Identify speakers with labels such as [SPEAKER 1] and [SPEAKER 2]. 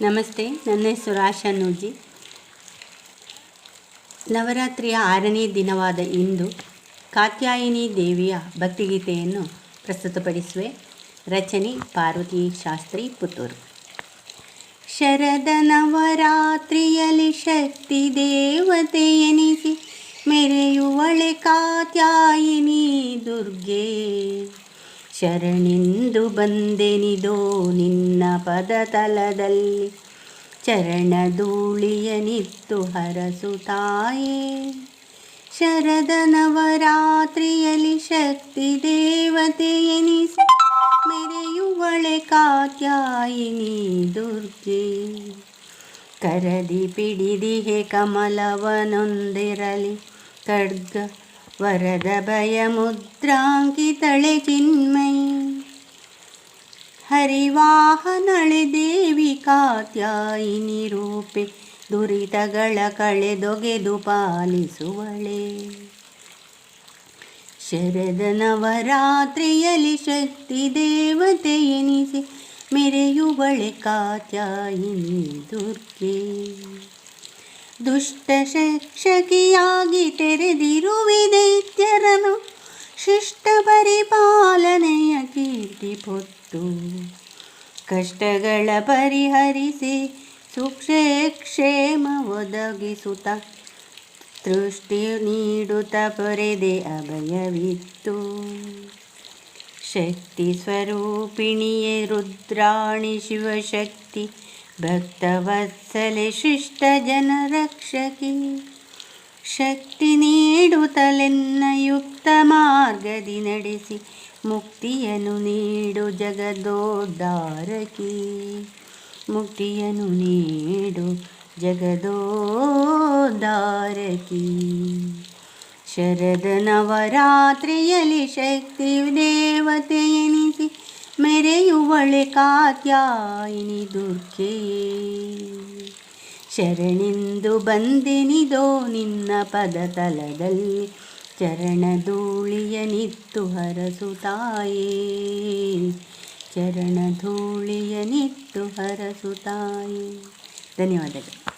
[SPEAKER 1] ನಮಸ್ತೆ, ನನ್ನ ಹೆಸರು ಆಶಾ ನೂಜಿ. ನವರಾತ್ರಿಯ ಆರನೇ ದಿನವಾದ ಇಂದು ಕಾತ್ಯಾಯಿನಿ ದೇವಿಯ ಭಕ್ತಿಗೀತೆಯನ್ನು ಪ್ರಸ್ತುತಪಡಿಸುವೆ ರಚನೆ ಪಾರ್ವತಿ ಶಾಸ್ತ್ರಿ ಪುತ್ತೂರು. ಶರದ ನವರಾತ್ರಿಯಲ್ಲಿ ಶಕ್ತಿ ದೇವತೆ ಎನಿಸಿ, ಮೆರೆಯುವಳೆ ಕಾತ್ಯಾಯಿನಿ ದುರ್ಗೆ. ಶರಣೆಂದು ಬಂದೆನಿದೋ ನಿನ್ನ ಪದತಲದಲ್ಲಿ ಚರಣಧೂಳಿಯ ನಿತ್ತು ಹರಸುತ್ತಾಯೇ ಶರದ ನವರಾತ್ರಿಯಲ್ಲಿ ಶಕ್ತಿ ದೇವತೆ ಎನಿಸಿ ಮೆರೆಯುವಳೆ ಕಾತ್ಯಾಯಿನಿ ದುರ್ಗೆ. ಕರದಿ ಪಿಡಿದಿಹೆ ಕಮಲವನೊಂದಿರಲಿ ಖಡ್ಗ ವರದ ಭಯ ಮುದ್ರಾಂಕಿತಳೆ ಚಿನ್ಮಯಿ ಹರಿವಾಹನಳೆ ದೇವಿ ಕಾತ್ಯಾಯಿನಿ ರೂಪೆ ದುರಿತಗಳ ಕಳೆದೊಗೆದು ಪಾಲಿಸುವಳೆ ಶರದ ನವರಾತ್ರಿಯಲ್ಲಿ ಶಕ್ತಿ ದೇವತೆ ಎನಿಸಿ ಮೆರೆಯುವಳೆ ಕಾತ್ಯಾಯಿನಿ ದುರ್ಗೆ ದುಷ್ಟ ಶಿಕ್ಷಕಿಯಾಗಿ ತೆರೆದಿರುವೆ ದೈತ್ಯರನು ಶಿಷ್ಟ ಪರಿಪಾಲನೆಯ ಕೀರ್ತಿ ಪೊತ್ತು ಕಷ್ಟಗಳ ಪರಿಹರಿಸಿ ಸುಕ್ಷೇಕ್ಷೇಮ ಒದಗಿಸುತ್ತ ದೃಷ್ಟಿ ನೀಡುತ್ತ ಪೊರೆದೆ ಅಭಯವಿತ್ತು. ಶಕ್ತಿ ಸ್ವರೂಪಿಣಿಯೇ ರುದ್ರಾಣಿ ಶಿವಶಕ್ತಿ ಭಕ್ತವತ್ಸಲೆ ಶಿಷ್ಟ ಜನ ರಕ್ಷಕಿ. ಶಕ್ತಿ ನೀಡುತ್ತಲೆನ್ನ ಯುಕ್ತ ಮಾರ್ಗದಿ ನಡೆಸಿ ಮುಕ್ತಿಯನ್ನು ನೀಡು ಜಗದೋದ್ಧಾರಕಿ. ಮುಕ್ತಿಯನ್ನು ನೀಡು ಜಗದೋದ್ಧಾರಕಿ. ಶರದ ನವರಾತ್ರಿಯಲ್ಲಿ ಶಕ್ತಿ ದೇವತೆ ಎನಿಸಿ ಮೆರೆಯುವಳೆ ಕಾತ್ಯಾಯಿನಿ ದುರ್ಗೆ ಶರಣೆಂದು ಬಂದೆನಿದೋ ನಿನ್ನ ಪದತಲದಲ್ಲಿ ಚರಣಧೂಳಿಯ ನಿತ್ತು ಹರಸುತ್ತಾಯೇ ಚರಣಧೂಳಿಯ ನಿತ್ತು ಹರಸುತ್ತಾಯೇ ಧನ್ಯವಾದಗಳು.